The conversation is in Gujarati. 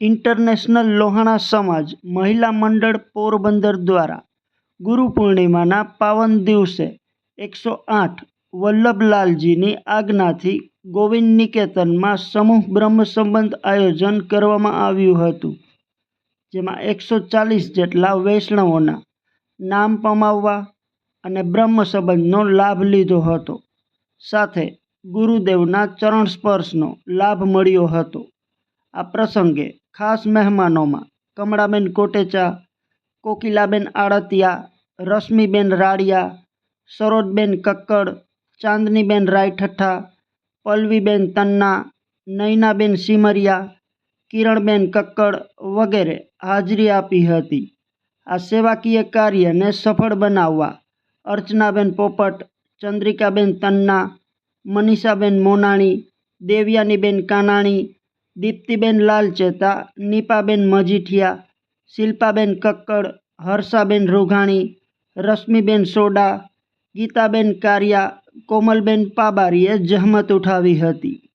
ઇન્ટરનેશનલ લોહાણા સમાજ મહિલા મંડળ પોરબંદર દ્વારા ગુરુ પૂર્ણિમાના પાવન દિવસે એકસો આઠ વલ્લભલાલજીની આજ્ઞાથી ગોવિંદ નિકેતનમાં સમૂહ બ્રહ્મ સંબંધ આયોજન કરવામાં આવ્યું હતું, જેમાં એકસો ચાલીસ જેટલા વૈષ્ણવોના નામ પમાવવા અને બ્રહ્મ સંબંધનો લાભ લીધો હતો. સાથે ગુરુદેવના ચરણ સ્પર્શનો લાભ મળ્યો હતો. આ પ્રસંગે ખાસ મહેમાનોમાં કમળાબેન કોટેચા, કોકિલાબેન આડતિયા, રશ્મિબેન રાડિયા, સરોજબેન કક્કડ, ચાંદનીબેન રાયઠઠ્ઠા પલ્લવીબેન તન્ના, નૈનાબેન સિમરિયા, કિરણબેન કક્કડ વગેરે હાજરી આપી હતી. આ સેવાકીય કાર્યને સફળ બનાવવા અર્ચનાબેન પોપટ, ચંદ્રિકાબેન તન્ના, મનીષાબેન મોનાણી, દેવયાનીબેન કાનાણી દીપ્તિબેન લાલચેતા, નીપાબેન મજીઠિયા, શિલ્પાબેન કક્કડ, હર્ષાબેન રૂઘાણી, રશ્મિબેન સોડા, ગીતાબેન કારિયા, કોમલબેન પાબારીએ જહેમત ઉઠાવી હતી.